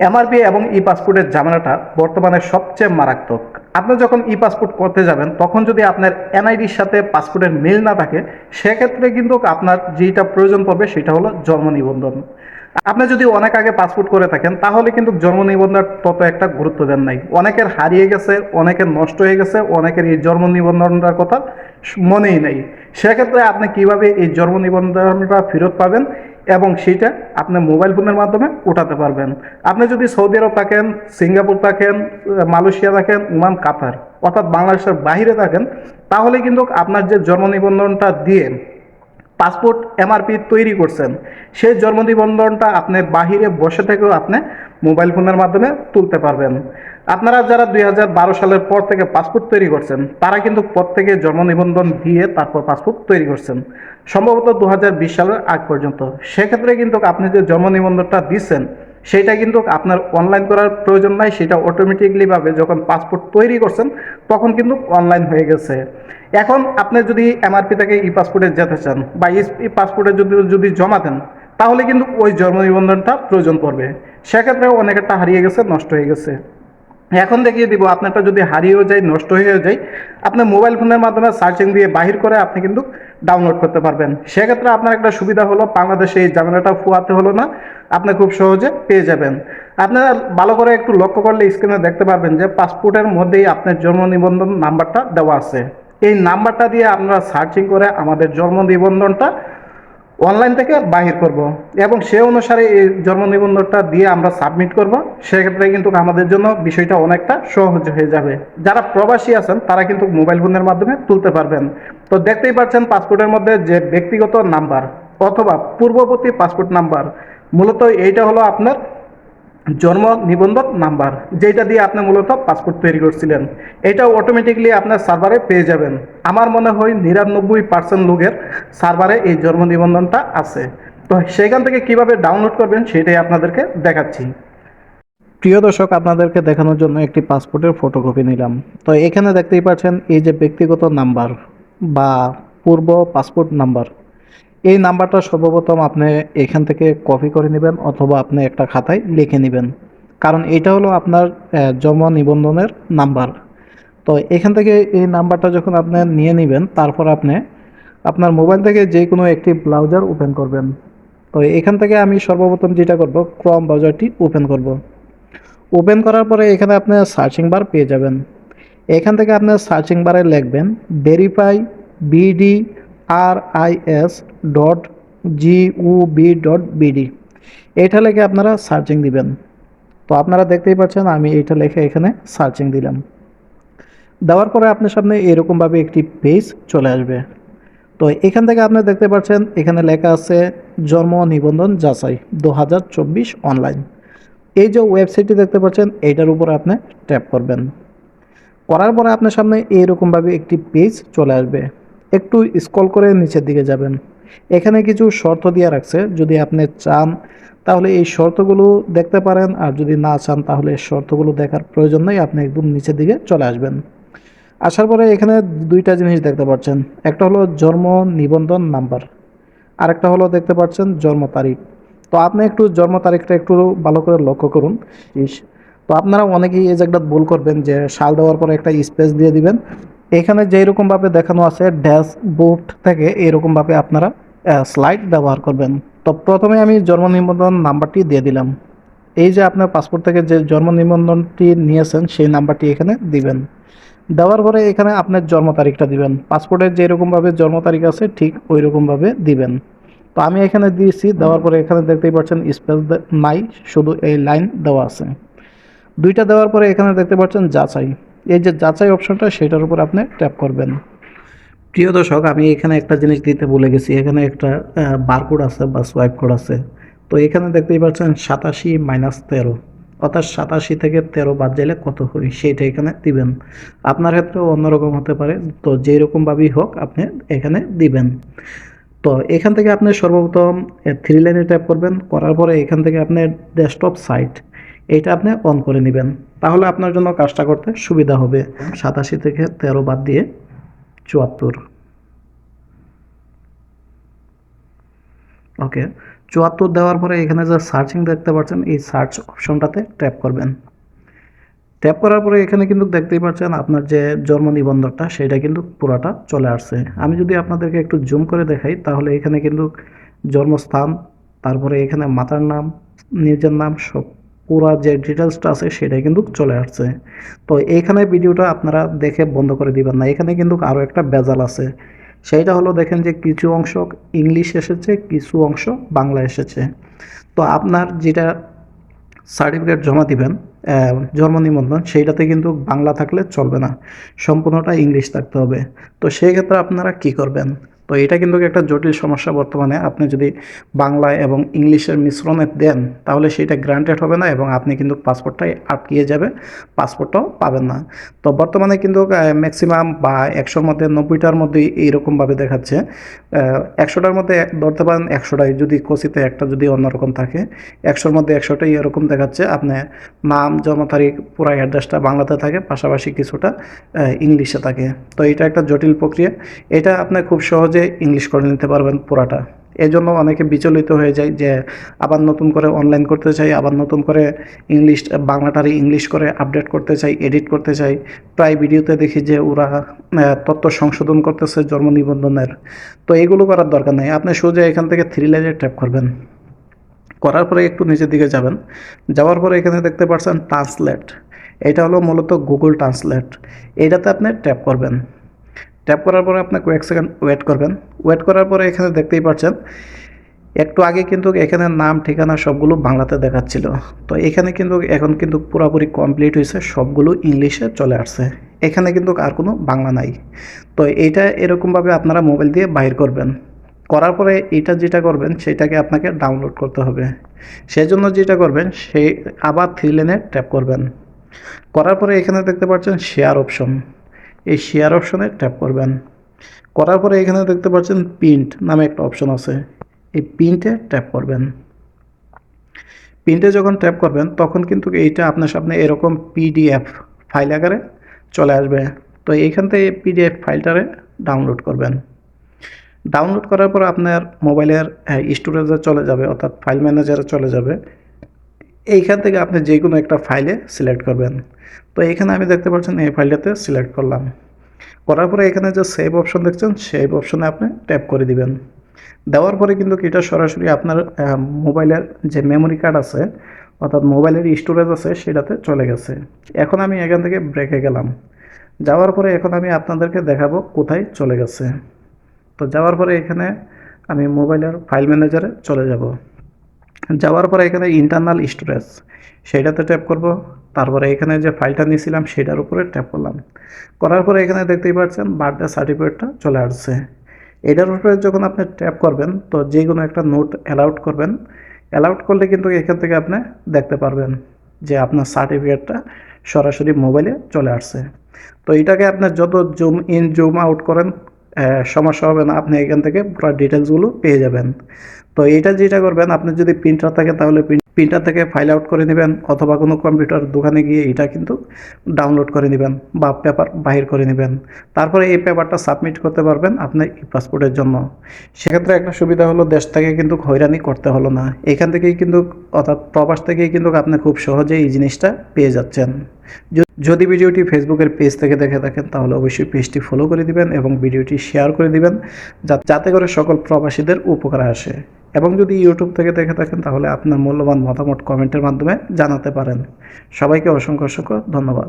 MRP এবং ই পাসপোর্টের ঝামেলাটা বর্তমানে সবচেয়ে মারাত্মক। আপনি যখন ই পাসপোর্ট করতে যাবেন, তখন যদি আপনার এনআইডির সাথে পাসপোর্টের মিল না থাকে, সেক্ষেত্রে কিন্তু আপনার যেটা প্রয়োজন পড়বে, সেটা হলো জন্ম নিবন্ধন। আপনি যদি অনেক আগে পাসপোর্ট করে থাকেন, তাহলে কিন্তু জন্ম নিবন্ধন তত একটা গুরুত্ব দেন নাই। অনেকের হারিয়ে গেছে, অনেকের নষ্ট হয়ে গেছে, অনেকের এই জন্ম নিবন্ধনটার কথা মনেই নেই। সেক্ষেত্রে আপনি কীভাবে এই জন্ম নিবন্ধনটা ফেরত পাবেন এবং সেটা আপনি মোবাইল ফোনের মাধ্যমে উঠাতে পারবেন। আপনি যদি সৌদি আরব থাকেন, সিঙ্গাপুর থাকেন মালয়েশিয়া থাকেন, ওমান, কাতার, অর্থাৎ বাংলাদেশের বাইরে থাকেন, তাহলে কিন্তু আপনার যে জন্ম নিবন্ধনটা দিয়ে পাসপোর্ট এমআরপি তৈরি করছেন, সেই জন্ম নিবন্ধনটা আপনি বাহিরে বসে থেকেও আপনি মোবাইল ফোনের মাধ্যমে তুলতে পারবেন। আপনারা যারা দুই হাজার বারো সালের পর থেকে পাসপোর্ট তৈরি করছেন, তারা কিন্তু প্রত্যেকে জন্ম নিবন্ধন দিয়ে তারপর পাসপোর্ট তৈরি করছেন। সম্ভবত দু হাজার বিশ সালের আগ পর্যন্ত। সেক্ষেত্রে কিন্তু আপনি যে জন্ম নিবন্ধনটা দিচ্ছেন, সেটা কিন্তু আপনার অনলাইন করার প্রয়োজন নাই, সেটা অটোমেটিকলিভাবে যখন পাসপোর্ট তৈরি করছেন, তখন কিন্তু অনলাইন হয়ে গেছে। এখন আপনি যদি এমআরপি থেকে ই পাসপোর্টে যেতে চান বা ই পাসপোর্টে যদি যদি জমা দেন, তাহলে কিন্তু ওই জন্ম নিবন্ধনটা প্রয়োজন পড়বে। সেক্ষেত্রে অনেকটা হারিয়ে গেছে, নষ্ট হয়ে গেছে। এখন দেখিয়ে দিব, আপনারটা যদি হারিয়েও যায়, নষ্ট হয়েও যায় আপনার মোবাইল ফোনের মাধ্যমে সার্চিং দিয়ে বাহির করে আপনি কিন্তু ডাউনলোড করতে পারবেন। সেক্ষেত্রে আপনার একটা সুবিধা হলো, বাংলাদেশে এই ঝামেলাটা ফুয়াতে হলো না, আপনি খুব সহজে পেয়ে যাবেন। আপনারা ভালো করে একটু লক্ষ্য করলে স্ক্রিনে দেখতে পারবেন যে পাসপোর্টের মধ্যেই আপনার জন্ম নিবন্ধন নাম্বারটা দেওয়া আছে। এই নাম্বারটা দিয়ে আপনারা সার্চিং করে আমাদের জন্ম নিবন্ধনটা অনলাইন থেকে বাহির করব। এবং সে অনুসারে এই জন্ম নিবন্ধনটা দিয়ে আমরা সাবমিট করব। সেক্ষেত্রে কিন্তু আমাদের জন্য বিষয়টা অনেকটা সহজ হয়ে যাবে। যারা প্রবাসী আছেন, তারা কিন্তু মোবাইল ফোনের মাধ্যমে তুলতে পারবেন। তো দেখতেই পাচ্ছেন পাসপোর্টের মধ্যে যে ব্যক্তিগত নাম্বার অথবা পূর্ববর্তী পাসপোর্ট নাম্বার মূলত এইটা হলো আপনার জন্ম নিবন্ধন নাম্বার যেটা দিয়ে আপনি মূলত পাসপোর্ট তৈরি করছিলেন। এটা অটোমেটিকলি আপনার সার্ভারে পেয়ে যাবেন। আমার মনে হয় নিরানব্বই পার্সেন্ট লোকের সার্ভারে এই জন্ম নিবন্ধনটা আছে। তো সেখান থেকে কীভাবে ডাউনলোড করবেন সেটাই আপনাদেরকে দেখাচ্ছি। প্রিয় দর্শক, আপনাদেরকে দেখানোর জন্য একটি পাসপোর্টের ফটোকপি নিলাম। তো এখানে দেখতেই পাচ্ছেন, এই যে ব্যক্তিগত নাম্বার বা পূর্ব পাসপোর্ট নাম্বার। এই নাম্বারটা সর্বপ্রথম আপনি এখান থেকে কপি করে নেবেন অথবা আপনি একটা খাতায় লিখে নেবেন। কারণ এটা হলো আপনার জন্ম নিবন্ধনের নাম্বার। তো এখান থেকে এই নাম্বারটা যখন আপনি নিয়ে নেবেন, তারপর আপনি আপনার মোবাইল থেকে যে কোনো একটি ব্রাউজার ওপেন করবেন। তো এখান থেকে আমি সর্বপ্রথম যেটা করব, ক্রম ব্রাউজারটি ওপেন করব। ওপেন করার পরে এখানে আপনি সার্চিং বার পেয়ে যাবেন। এখান থেকে আপনি সার্চিং বারে লিখবেন verify BD R I S dot G U B dot BD এইটা লিখে আপনারা সার্চিং দিবেন। তো আপনারা দেখতেই পাচ্ছেন, আমি এইটা লিখে এখানে সার্চিং দিলাম। দেওয়ার পরে আপনার সামনে এরকমভাবে একটি পেজ চলে আসবে। তো এখান থেকে আপনি দেখতে পাচ্ছেন, এখানে লেখা আছে জন্ম নিবন্ধন যাচাই দু হাজার চব্বিশ অনলাইন এই যে ওয়েবসাইটটি দেখতে পাচ্ছেন এইটার উপর আপনি ট্যাপ করবেন। করার পরে আপনার সামনে এইরকমভাবে একটি পেজ চলে আসবে। একটু স্ক্রল করে নিচের দিকে যাবেন। এখানে কিছু শর্ত দিয়ে রাখছে। যদি আপনি চান, তাহলে এই শর্তগুলো দেখতে পারেন। আর যদি না চান, তাহলে শর্তগুলো দেখার প্রয়োজন নেই। আপনি একদম নিচের দিকে চলে আসবেন। আসার পরে এখানে দুইটা জিনিস দেখতে পাচ্ছেন। একটা হলো জন্ম নিবন্ধন নাম্বার। আরেকটা হলো দেখতে পাচ্ছেন জন্ম তারিখ। তো আপনি একটু জন্ম তারিখটা একটু ভালো করে লক্ষ্য করুন। ইস, তো আপনারা অনেকেই এই জায়গাটা ভুল করবেন যে সাল দেওয়ার পরে একটা স্পেস দিয়ে দিবেন। এখানে যেরকমভাবে দেখানো আছে ড্যাশ বোর্ড থেকে এরকমভাবে আপনারা স্লাইড ব্যবহার করবেন। তো প্রথমে আমি জন্ম নিবন্ধন নাম্বারটি দিয়ে দিলাম। এই যে আপনার পাসপোর্ট থেকে যে জন্ম নিবন্ধনটি নিয়েছেন, সেই নাম্বারটি এখানে দিবেন। দেওয়ার পরে এখানে আপনার জন্ম তারিখটা দিবেন। পাসপোর্টের যেরকমভাবে জন্ম তারিখ আছে, ঠিক ওই রকমভাবে দিবেন। তো আমি এখানে দিয়েছি, দেওয়ার পরে এখানে দেখতেই পাচ্ছেন, স্পেস নাই, শুধু এই লাইন দেওয়া আছে। দুইটা দেওয়ার পরে এখানে দেখতে পাচ্ছেন, যাচাই। এই যে যাচাই অপশনটা, সেটার উপর আপনি ট্যাপ করবেন। প্রিয় দর্শক, আমি এখানে একটা জিনিস দিতে ভুলে গেছি। এখানে একটা বারকোড আছে বা সোয়াইপ কোড আছে। তো এখানে দেখতেই পাচ্ছেন সাতাশি মাইনাস তেরো। অর্থাৎ সাতাশি থেকে তেরো বাদ যাইলে কত হয়? সেইটা এখানে দিবেন। আপনার ক্ষেত্রেও অন্যরকম হতে পারে। তো যেই রকমভাবেই হোক, আপনি এখানে দিবেন। তো এখান থেকে আপনি সর্বপ্রথম থ্রি লাইনে ট্যাপ করবেন। করার পরে এখান থেকে আপনি ডেস্কটপ সাইট এইটা আপনি অন করে নেবেন। তাহলে আপনার জন্য কাজটা করতে সুবিধা হবে। সাতাশি থেকে তেরো বাদ দিয়ে চুয়াত্তর। ওকে, চুয়াত্তর দেওয়ার পরে এখানে যে সার্চিং দেখতে পাচ্ছেন, এই সার্চ অপশনটাতে ট্যাপ করবেন। ট্যাপ করার পরে এখানে কিন্তু দেখতেই পাচ্ছেন আপনার যে জন্ম নিবন্ধনটা, সেটা কিন্তু পুরাটা চলে আসছে। আমি যদি আপনাদেরকে একটু জুম করে দেখাই, তাহলে এখানে কিন্তু জন্মস্থান, তারপরে এখানে মাতার নাম, নিজের নাম, সব পুরা যে ডিটেলসটা আছে সেটাই কিন্তু চলে আসছে। তো এইখানে ভিডিওটা আপনারা দেখে বন্ধ করে দিবেন না। এখানে কিন্তু আরও একটা বেজাল আছে। সেইটা হলো দেখেন যে কিছু অংশ ইংলিশ এসেছে, কিছু অংশ বাংলা এসেছে। তো আপনার যেটা সার্টিফিকেট জমা দিবেন জন্ম নিবন্ধন, সেইটাতে কিন্তু বাংলা থাকলে চলবে না। সম্পূর্ণটা ইংলিশ থাকতে হবে। তো সেই ক্ষেত্রে আপনারা কি করবেন? তো এটা কিন্তু একটা জটিল সমস্যা বর্তমানে। আপনি যদি বাংলা এবং ইংলিশের মিশ্রণে দেন, তাহলে সেটা গ্রান্টেড হবে না এবং আপনি কিন্তু পাসপোর্টটাই আটকিয়ে যাবে, পাসপোর্টটাও পাবেন না। তো বর্তমানে কিন্তু ম্যাক্সিমাম বা একশোর মধ্যে, নব্বইটার মধ্যে এইরকমভাবে দেখাচ্ছে। একশোটার মধ্যে ধরতে পারেন একশোটাই, যদি কোচিতে একটা যদি অন্যরকম থাকে। একশোর মধ্যে একশোটাই এরকম দেখাচ্ছে। আপনি নাম, জন্ম তারিখ, পুরো অ্যাড্রেসটা বাংলাতে থাকে, পাশাপাশি কিছুটা ইংলিশে থাকে। তো এটা একটা জটিল প্রক্রিয়া। এটা আপনি খুব সহজে ইংলিশ করে নিতে পারবেন পুরাটা। এই জন্য অনেকে বিচলিত হয়ে যায় যে আবার নতুন করে অনলাইন করতে চাই, আবার নতুন করে ইংলিশ বাংলাটারে ইংলিশ করে আপডেট করতে চাই এডিট করতে চাই। প্রায় ভিডিওতে দেখি যে ওরা তথ্য সংশোধন করতেছে জন্ম নিবন্ধনের। তো এগুলো করার দরকার নেই। আপনি সোজা এখান থেকে থ্রি লাইনে ট্যাপ করবেন। করার পরে একটু নিচের দিকে যাবেন। যাওয়ার পরে এখানে দেখতে পাচ্ছেন ট্রান্সলেট এটা হলো মূলত গুগল ট্রান্সলেট এটাতে আপনি ট্যাপ করবেন। ট্যাপ করার পরে আপনি কয়েক সেকেন্ড ওয়েট করবেন। ওয়েট করার পরে এখানে দেখতেই পাচ্ছেন, একটু আগে কিন্তু এখানে নাম, ঠিকানা সবগুলো বাংলাতে দেখাচ্ছিল। তো এখানে কিন্তু, এখন কিন্তু পুরোপুরি কমপ্লিট হয়েছে, সবগুলো ইংলিশে চলে আসছে। এখানে কিন্তু আর কোনো বাংলা নাই। তো এইটা এরকমভাবে আপনারা মোবাইল দিয়ে বাইর করবেন। করার পরে এটা যেটা করবেন, সেটাকে আপনাকে ডাউনলোড করতে হবে। সেই জন্য যেটা করবেন সেই আবার থ্রি লেনে ট্যাপ করবেন। করার পরে এখানে দেখতে পাচ্ছেন শেয়ার অপশন এই শেয়ার অপশনে ট্যাপ করবেন। করার পরে এখানে দেখতে পাচ্ছেন প্রিন্ট নামে একটা অপশন আছে। এই প্রিন্টে ট্যাপ করবেন। প্রিন্টে যখন ট্যাপ করবেন, তখন কিন্তু এইটা আপনার সামনে এরকম পিডিএফ ফাইল আকারে চলে আসবে। তো এইখান থেকে পিডিএফ ফাইলটারে ডাউনলোড করবেন। ডাউনলোড করার পর আপনার মোবাইলের স্টোরেজে চলে যাবে, অর্থাৎ ফাইল ম্যানেজারে চলে যাবে। এইখান থেকে আপনি যে কোনো একটা ফাইলে সিলেক্ট করবেন। তো এখানে আমি দেখতে পাচ্ছেন এই ফাইলটাতে সিলেক্ট করলাম। করার পরে এখানে যে সেভ অপশন দেখছেন সেভ অপশনে আপনি ট্যাপ করে দিবেন। দেওয়ার পরে কিন্তু এটা সরাসরি আপনার মোবাইলের যে মেমোরি কার্ড আছে, অর্থাৎ মোবাইলের স্টোরেজ আছে, সেটাতে চলে গেছে। এখন আমি এখান থেকে ব্রেকে গেলাম। যাওয়ার পরে এখন আমি আপনাদেরকে দেখাবো কোথায় চলে গেছে। তো যাওয়ার পরে এখানে আমি মোবাইলের ফাইল ম্যানেজারে চলে যাব। যাওয়ার পরে এখানে ইন্টারনাল স্টোরেজ সেইটাতে ট্যাপ করব। তারপরে এখানে যে ফাইলটা নিয়েছিলাম সেটার উপরে ট্যাপ করলাম। করার পরে এখানে দেখতেই পাচ্ছেন বার্থডে সার্টিফিকেটটা চলে আসছে। এটার উপরে যখন আপনি ট্যাপ করবেন, তো যে কোনো একটা নোট অ্যালাউট করবেন। অ্যালাউট করলে কিন্তু এখান থেকে আপনি দেখতে পারবেন যে আপনার সার্টিফিকেটটা সরাসরি মোবাইলে চলে আসছে। তো এটাকে আপনার যত জুম ইন জুম আউট করেন সমস্যা হবে না। আপনি এখান থেকে পুরো ডিটেলসগুলো পেয়ে যাবেন। তো এইটা যেটা করবেন, আপনি যদি প্রিন্টার থাকে তাহলে প্রিন্টার থেকে ফাইল আউট করে নেবেন অথবা কোনো কম্পিউটার দোকানে গিয়ে এটা কিন্তু ডাউনলোড করে নেবেন বা পেপার বাহির করে নেবেন। তারপরে এই পেপারটা সাবমিট করতে পারবেন আপনার ই পাসপোর্টের জন্য। সেক্ষেত্রে একটা সুবিধা হলো, দেশ থেকে কিন্তু হয়রানি করতে হলো না। এখান থেকেই কিন্তু অর্থাৎ প্রবাস থেকেই কিন্তু আপনি খুব সহজেই এই জিনিসটা পেয়ে যাচ্ছেন। যদি ভিডিওটি ফেসবুকের পেজ থেকে দেখে থাকেন, তাহলে অবশ্যই পেজটি ফলো করে দিবেন এবং ভিডিওটি শেয়ার করে দিবেন যাতে করে সকল প্রবাসীদের উপকার আসে। এবং যদি ইউটিউব থেকে দেখে থাকেন, তাহলে আপনার মূল্যবান মতামত কমেন্টের মাধ্যমে জানাতে পারেন। সবাইকে অসংখ্য অসংখ্য ধন্যবাদ।